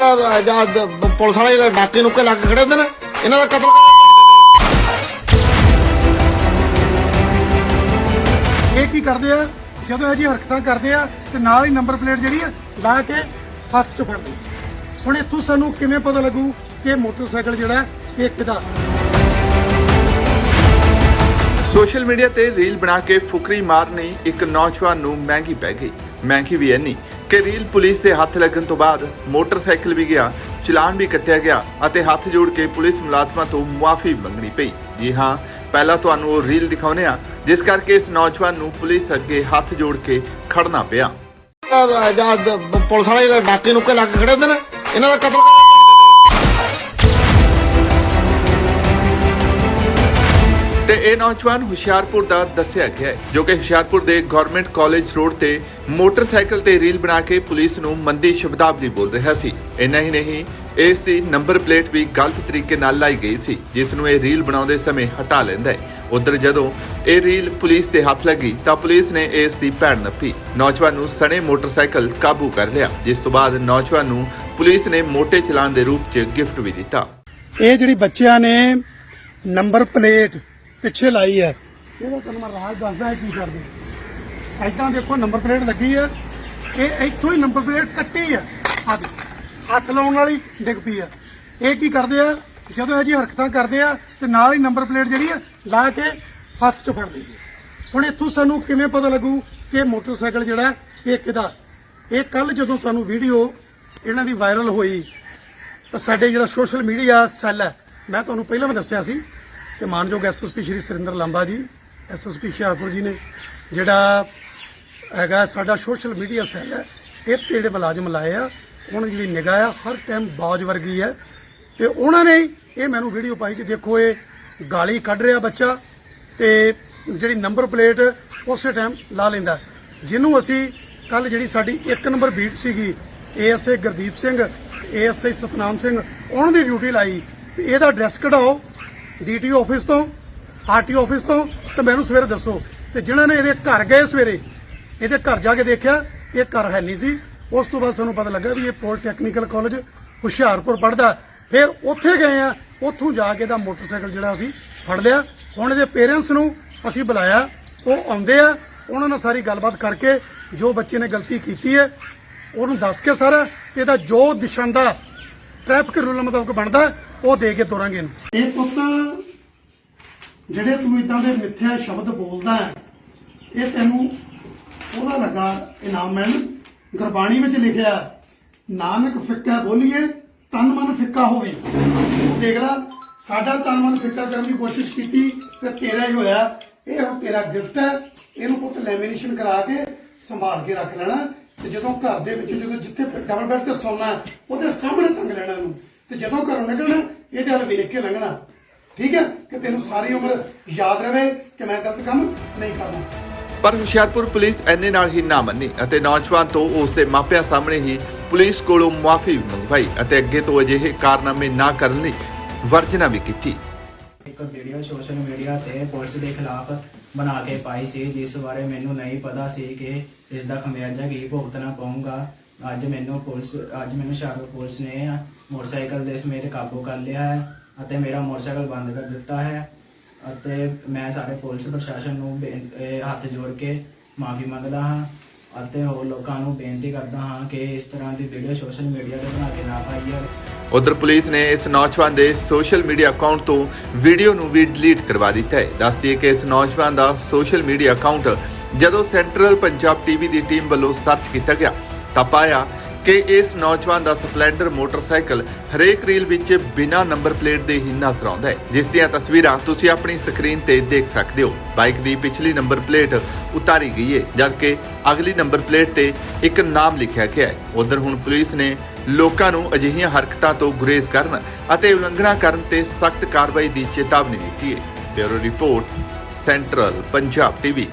Police ਵਾਲੇ ਜਿਹੜੇ ਡਾਕੇ ਨੁੱਕੇ ਲੱਗ ਖੜੇ ਹੁੰਦੇ ਨੇ ਇਹਨਾਂ ਦਾ ਕਤਲ ਇਹ ਕੀ ਕਰਦੇ ਆ? ਜਦੋਂ ਇਹ ਜੀ ਹਰਕਤਾਂ ਕਰਦੇ ਆ ਤੇ ਨਾਲ ਹੀ ਨੰਬਰ ਪਲੇਟ ਜਿਹੜੀ ਆ ਲਾ ਕੇ ਹੱਥ 'ਚ ਫੜਦੇ ਹੁਣ ਇੱਥੋਂ ਸਾਨੂੰ ਕਿਵੇਂ ਪਤਾ ਲੱਗੂ ਕਿ ਇਹ ਮੋਟਰਸਾਈਕਲ ਜਿਹੜਾ ਇਹ ਕਿਹਦਾ ਸੋਸ਼ਲ ਮੀਡੀਆ ਤੇ ਰੀਲ ਬਣਾ ਕੇ ਫੁਕਰੀ ਮਾਰਨੀ ਇੱਕ ਨੌਜਵਾਨ ਨੂੰ ਮਹਿੰਗੀ ਪੈ ਗਈ। ਮਹਿੰਗੀ ਵੀ ਇੰਨੀ ਕਿ ਰੀਲ ਪੁਲਿਸ ਦੇ ਹੱਥ ਲੱਗਣ ਤੋਂ ਬਾਅਦ ਮੋਟਰਸਾਈਕਲ ਵੀ ਗਿਆ, ਚਲਾਨ ਵੀ ਕੱਟਿਆ ਗਿਆ ਅਤੇ ਹੱਥ ਜੋੜ ਕੇ ਪੁਲਿਸ ਮੁਲਾਜ਼ਮਾਂ ਤੋਂ ਮੁਆਫੀ ਮੰਗਣੀ ਪਈ। ਜੀ ਹਾਂ, ਪਹਿਲਾਂ ਤੁਹਾਨੂੰ ਉਹ ਰੀਲ ਦਿਖਾਉਂਦੇ ਆ ਜਿਸ ਕਰਕੇ ਇਸ ਨੌਜਵਾਨ ਨੂੰ ਪੁਲਿਸ ਅੱਗੇ ਹੱਥ ਜੋੜ ਕੇ ਖੜਨਾ ਪਿਆ। ਪੁਲਿਸ ਵਾਲੇ ਜਿਹੜੇ ਡਾਕੇ ਨੁੱਕੇ ਲੱਗ ਖੜੇ ਹੁੰਦੇ ਨੇ, ਇਹਨਾਂ ਦਾ ਕਤਲ ਤੇ ਇਹ ਨੌਜਵਾਨ ਹੁਸ਼ਿਆਰਪੁਰ ਦਾ ਦੱਸਿਆ ਗਿਆ ਹੈ, ਜੋ ਕਿ ਹੁਸ਼ਿਆਰਪੁਰ ਦੇ ਗਵਰਨਮੈਂਟ ਕਾਲਜ ਰੋਡ ਤੇ ਮੋਟਰਸਾਈਕਲ ਤੇ ਰੀਲ ਬਣਾ ਕੇ ਪੁਲਿਸ ਨੂੰ ਮੰਦੀ ਸ਼ਬਦਾਵਲੀ ਬੋਲ ਰਿਹਾ ਸੀ। ਇੰਨਾ ਹੀ ਨਹੀਂ, ਇਸ ਦੀ ਨੰਬਰ ਪਲੇਟ ਵੀ ਗਲਤ ਤਰੀਕੇ ਨਾਲ ਲਾਈ ਗਈ ਸੀ, ਜਿਸ ਨੂੰ ਇਹ ਰੀਲ ਬਣਾਉਂਦੇ ਸਮੇਂ ਹਟਾ ਲੈਂਦਾ ਹੈ। ਉਧਰ ਜਦੋਂ ਇਹ ਰੀਲ ਪੁਲਿਸ ਦੇ ਹੱਥ ਲੱਗੀ, ਤਾਂ ਪੁਲਿਸ ਨੇ ਇਸ ਦੀ ਭੈਣ ਨੱਪੀ। ਨੌਜਵਾਨ ਨੂੰ ਸਣੇ ਮੋਟਰਸਾਈਕਲ ਕਾਬੂ ਕਰ ਲਿਆ, ਜਿਸ ਤੋਂ ਬਾਅਦ ਨੌਜਵਾਨ ਨੂੰ ਪੁਲਿਸ ਨੇ ਮੋਟੇ ਚਲਾਨ ਦੇ ਰੂਪ 'ਚ ਗਿਫਟ ਵੀ ਦਿੱਤਾ। ਇਹ ਜਿਹੜੀ ਬੱਚਿਆਂ ਨੇ ਨੰਬਰ ਪਲੇਟ ਪਿੱਛੇ ਲਾਈ ਹੈ। ਇਹਦਾ ਤੁਹਾਨੂੰ ਮੈਂ ਰਾਜ ਦੱਸਦਾ ਇਹ ਕੀ ਕਰਦੇ। ਐਦਾਂ ਦੇਖੋ ਨੰਬਰ ਪਲੇਟ ਲੱਗੀ ਹੈ ਇਹ ਇੱਥੋਂ ਹੀ ਨੰਬਰ ਪਲੇਟ ਕੱਟੀ ਹੈ ਹੱਥ ਹੱਥ ਲਾਉਣ ਵਾਲੀ ਡਿੱਗ ਪਈ ਹੈ ਇਹ ਕੀ ਕਰਦੇ ਆ? ਜਦੋਂ ਇਹ ਜੀ ਹਰਕਤਾਂ ਕਰਦੇ ਆ, ਤੇ ਨਾਲ ਹੀ ਨੰਬਰ ਪਲੇਟ ਜਿਹੜੀ ਆ, ਲਾ ਕੇ ਹੱਥ 'ਚ ਫੜ ਲਈਦੀ ਹੁਣ ਇੱਥੋਂ ਸਾਨੂੰ ਕਿਵੇਂ ਪਤਾ ਲੱਗੂ ਕਿ ਇਹ ਮੋਟਰਸਾਈਕਲ ਜਿਹੜਾ, ਇਹ ਕਿਹਦਾ? ਇਹ ਕੱਲ ਜਦੋਂ ਸਾਨੂੰ ਵੀਡੀਓ ਇਹਨਾਂ ਦੀ ਵਾਇਰਲ ਹੋਈ, ਤਾਂ ਸਾਡੇ ਜਿਹੜਾ ਸੋਸ਼ਲ ਮੀਡੀਆ ਸੈੱਲ ਹੈ, ਮੈਂ ਤੁਹਾਨੂੰ ਪਹਿਲਾਂ ਵੀ ਦੱਸਿਆ ਸੀ ਕਿ ਮਾਨਯੋਗ ਐਸਐਸਪੀ ਸ਼੍ਰੀ ਸੁਰਿੰਦਰ ਲਾਂਬਾ ਜੀ, ਐਸਐਸਪੀ ਹੁਸ਼ਿਆਰਪੁਰ ਜੀ ਨੇ, ਜਿਹੜਾ ਹੈਗਾ ਸਾਡਾ ਸੋਸ਼ਲ ਮੀਡੀਆ ਸੈੱਲ ਹੈ ਇਹ ਤੇ ਜਿਹੜੇ ਮੁਲਾਜ਼ਮ ਲਾਏ ਆ, ਉਹਨਾਂ ਦੀ ਜਿਹੜੀ ਨਿਗਾਹ ਆ, ਹਰ ਟਾਈਮ ਬਾਜ ਵਰਗੀ ਹੈ ਤੇ ਉਹਨਾਂ ਨੇ ਇਹ ਮੈਨੂੰ ਵੀਡੀਓ ਪਾਈ ਕਿ ਦੇਖੋ ਇਹ ਗਾਲੀ ਕੱਢ ਰਿਹਾ ਬੱਚਾ ਤੇ ਜਿਹੜੀ ਨੰਬਰ ਪਲੇਟ ਉਸੇ ਟਾਈਮ ਲਾ ਲੈਂਦਾ। ਜਿਹਨੂੰ ਅਸੀਂ ਕੱਲ ਜਿਹੜੀ ਸਾਡੀ 1 ਨੰਬਰ ਬੀਟ ਸੀਗੀ ਏਐਸਏ ਗੁਰਦੀਪ ਸਿੰਘ ਏਐਸਆਈ ਸਤਨਾਮ ਸਿੰਘ ਉਹਨਾਂ ਦੀ ਡਿਊਟੀ ਲਾਈ ਤੇ ਇਹਦਾ ਐਡਰੈਸ ਕਢਾਓ ਡੀਟੀਓ ਆਫਿਸ ਤੋਂ ਆਰਟੀਓ ਆਫਿਸ ਤੋਂ, ਤੇ ਮੈਨੂੰ ਸਵੇਰੇ ਦੱਸੋ। ਤੇ ਜਿਨ੍ਹਾਂ ਨੇ ਇਹਦੇ ਘਰ ਗਏ ਸਵੇਰੇ, ਇਹਦੇ ਘਰ ਜਾ ਕੇ ਦੇਖਿਆ, ਇਹ ਘਰ ਹੈ ਨਹੀਂ ਸੀ। ਉਸ ਤੋਂ ਬਾਅਦ ਸਾਨੂੰ ਪਤਾ ਲੱਗਾ ਵੀ ਇਹ ਪੋਲੀਟੈਕਨੀਕਲ ਕਾਲਜ ਹੁਸ਼ਿਆਰਪੁਰ ਪੜਦਾ ਫਿਰ ਉੱਥੇ ਗਏ ਆ, ਉੱਥੋਂ ਜਾ ਕੇ ਦਾ ਮੋਟਰਸਾਈਕਲ ਜਿਹੜਾ ਅਸੀਂ ਫੜ ਲਿਆ। ਹੁਣ ਇਹਦੇ ਪੇਰੈਂਟਸ ਨੂੰ ਅਸੀਂ ਬੁਲਾਇਆ, ਉਹ ਆਉਂਦੇ ਆ, ਉਹਨਾਂ ਨਾਲ ਸਾਰੀ ਗੱਲਬਾਤ ਕਰਕੇ ਜੋ ਬੱਚੇ ਨੇ ਗਲਤੀ ਕੀਤੀ ਹੈ, ਉਹਨੂੰ ਦੱਸ ਕੇ ਸਾਰਾ ਇਹਦਾ ਜੋ ਦਿਸ਼ਾਂਦਾ ਟ੍ਰੈਫਿਕ ਰੂਲ ਮੁਤਾਬਕ ਬਣਦਾ ਉਹ ਦੇ ਕੇ ਤੋਰਾਂਗੇ ਇਹਨੂੰ। ਇਹ ਪੁੱਤ, ਜਿਹੜੇ ਤੂੰ ਇਦਾਂ ਦੇ ਮਿੱਥਿਆ ਸ਼ਬਦ ਬੋਲਦਾ ਹੈ, ਇਹ ਤੈਨੂੰ ਉਹਦਾ ਲੱਗਾ ਇਨਾਮ ਮਿਲਣ ਗੁਰਬਾਣੀ ਵਿੱਚ ਲਿਖਿਆ, ਨਾਨਕ ਫਿੱਕਾ ਬੋਲੀਏ, ਤਨ ਮਨ ਫਿੱਕਾ ਹੋਵੇ। ਦੇਖ ਲੈ, ਸਾਡਾ ਤਨ ਮਨ ਫਿੱਕਾ ਕਰਨ ਦੀ ਕੋਸ਼ਿਸ਼ ਕੀਤੀ ਤੇ ਤੇਰਾ ਹੀ ਹੋਇਆ। ਇਹ ਹੁਣ ਤੇਰਾ ਗਿਫਟ ਹੈ, ਇਹਨੂੰ ਪੁੱਤ ਲੈਮੀਨੇਸ਼ਨ ਕਰਾ ਕੇ ਸੰਭਾਲ ਕੇ ਰੱਖ ਲੈਣਾ। ਤੇ ਜਦੋਂ ਘਰ ਦੇ ਵਿੱਚ ਜਦੋਂ ਜਿੱਥੇ ਡਬਲ ਬੈੱਡ ਤੇ ਸੌਣਾ, ਉਹਦੇ ਸਾਹਮਣੇ ਟੰਗ ਲੈਣਾ ਇਹਨੂੰ ਤੇ ਜਦੋਂ ਘਰੋਂ ਨਿਕਲਣਾ ਇਹਦੇ ਵੱਲ ਵੇਖ ਕੇ ਲੰਘਣਾ। ਠੀਕ ਹੈ? ਕਿ ਤੈਨੂੰ ਸਾਰੀ ਉਮਰ ਯਾਦ ਰਵੇ ਕਿ ਮੈਂ ਗਲਤ ਕੰਮ ਨਹੀਂ ਕਰਨਾ। ਪਰ ਹੁਸ਼ਿਆਰਪੁਰ ਪੁਲਿਸ ਐਨੇ ਨਾਲ ਹੀ ਨਾ ਮੰਨੀ ਅਤੇ ਨੌਜਵਾਨ ਤੋਂ ਉਸ ਦੇ ਮਾਪਿਆਂ ਸਾਹਮਣੇ ਹੀ ਪੁਲਿਸ ਕੋਲੋਂ ਮਾਫੀ ਮੰਗਵਾਈ ਅਤੇ ਅੱਗੇ ਤੋਂ ਅਜਿਹੇ ਕਾਰਨਾਮੇ ਨਾ ਕਰਨ ਲਈ ਵਰਜਨਾ ਵੀ ਕੀਤੀ। ਇੱਕ ਵੀਡੀਓ ਸੋਸ਼ਲ ਮੀਡੀਆ ਤੇ ਪੁਲਿਸ ਦੇ ਖਿਲਾਫ ਬਣਾ ਕੇ ਪਾਈ ਸੀ ਜਿਸ ਬਾਰੇ ਮੈਨੂੰ ਨਹੀਂ ਪਤਾ ਸੀ ਕਿ ਇਸ ਦਾ ਖਮਿਆਜਾ ਕੀ ਭੁਗਤਣਾ ਪਊਗਾ। ਅੱਜ ਮੈਨੂੰ ਪੁਲਿਸ, ਅੱਜ ਮੈਨੂੰ ਸ਼ਾਰਦ ਪੁਲਿਸ ਨੇ ਮੋਟਰਸਾਈਕਲ ਦੇ ਸਮੇਤ ਕਾਬੂ ਕਰ ਲਿਆ ਹੈ ਅਤੇ ਮੇਰਾ ਮੋਟਰਸਾਈਕਲ ਬੰਦ ਕਰ ਦਿੱਤਾ ਹੈ ਅਤੇ ਮੈਂ ਸਾਰੇ ਪੁਲਿਸ ਪ੍ਰਸ਼ਾਸਨ ਨੂੰ ਬੇਨ- ਇਹ ਹੱਥ ਜੋੜ ਕੇ ਮਾਫੀ ਮੰਗਦਾ ਹਾਂ ਅਤੇ ਹੋਰ ਲੋਕਾਂ ਨੂੰ ਬੇਨਤੀ ਕਰਦਾ ਹਾਂ ਕਿ ਇਸ ਤਰ੍ਹਾਂ ਦੀ ਵੀਡੀਓ ਸੋਸ਼ਲ ਮੀਡੀਆ ਤੇ ਬਣਾ ਕੇ ਨਾ ਪਾਈਏ ਉਧਰ ਪੁਲਿਸ ਨੇ ਇਸ ਨੌਜਵਾਨ ਦੇ ਸੋਸ਼ਲ ਮੀਡੀਆ ਅਕਾਊਂਟ ਤੋਂ ਵੀਡੀਓ ਨੂੰ ਵੀ ਡਿਲੀਟ ਕਰਵਾ ਦਿੱਤਾ ਹੈ। ਦੱਸਦੀ ਹੈ ਕਿ ਇਸ ਨੌਜਵਾਨ ਦਾ ਸੋਸ਼ਲ ਮੀਡੀਆ ਅਕਾਊਂਟ ਜਦੋਂ ਸੈਂਟਰਲ ਪੰਜਾਬ ਟੀਵੀ ਦੀ ਟੀਮ ਵੱਲੋਂ ਸਰਚ ਕੀਤਾ ਗਿਆ ਤਾਂ ਪਾਇਆ ਕਿ ਇਸ ਨੌਜਵਾਨ ਦਾ ਸਪਲੈਂਡਰ ਮੋਟਰਸਾਈਕਲ ਹਰੇਕ ਰੀਲ ਵਿੱਚ ਬਿਨਾਂ ਨੰਬਰ ਪਲੇਟ ਦੇ ਹੀ ਨਜ਼ਰ ਆਉਂਦਾ ਹੈ। ਜਿਸ ਦੀਆਂ ਤਸਵੀਰਾਂ ਤੁਸੀਂ ਆਪਣੀ ਸਕਰੀਨ ਤੇ ਦੇਖ ਸਕਦੇ ਹੋ। ਬਾਈਕ ਦੀ ਪਿਛਲੀ ਨੰਬਰ ਪਲੇਟ ਉਤਾਰੀ ਗਈ ਹੈ, ਜਦਕਿ ਅਗਲੀ ਨੰਬਰ ਪਲੇਟ ਤੇ ਇੱਕ ਨਾਮ ਲਿਖਿਆ ਗਿਆ ਹੈ। ਉਧਰ ਹੁਣ ਪੁਲਿਸ ਨੇ ਲੋਕਾਂ ਨੂੰ ਅਜਿਹੀਆਂ ਹਰਕਤਾਂ ਤੋਂ ਗੁਰੇਜ਼ ਕਰਨ ਅਤੇ ਉਲੰਘਣਾ ਕਰਨ ਤੇ ਸਖਤ ਕਾਰਵਾਈ ਦੀ ਚੇਤਾਵਨੀ ਦਿੱਤੀ ਹੈ। Bureau report, central Punjab TV.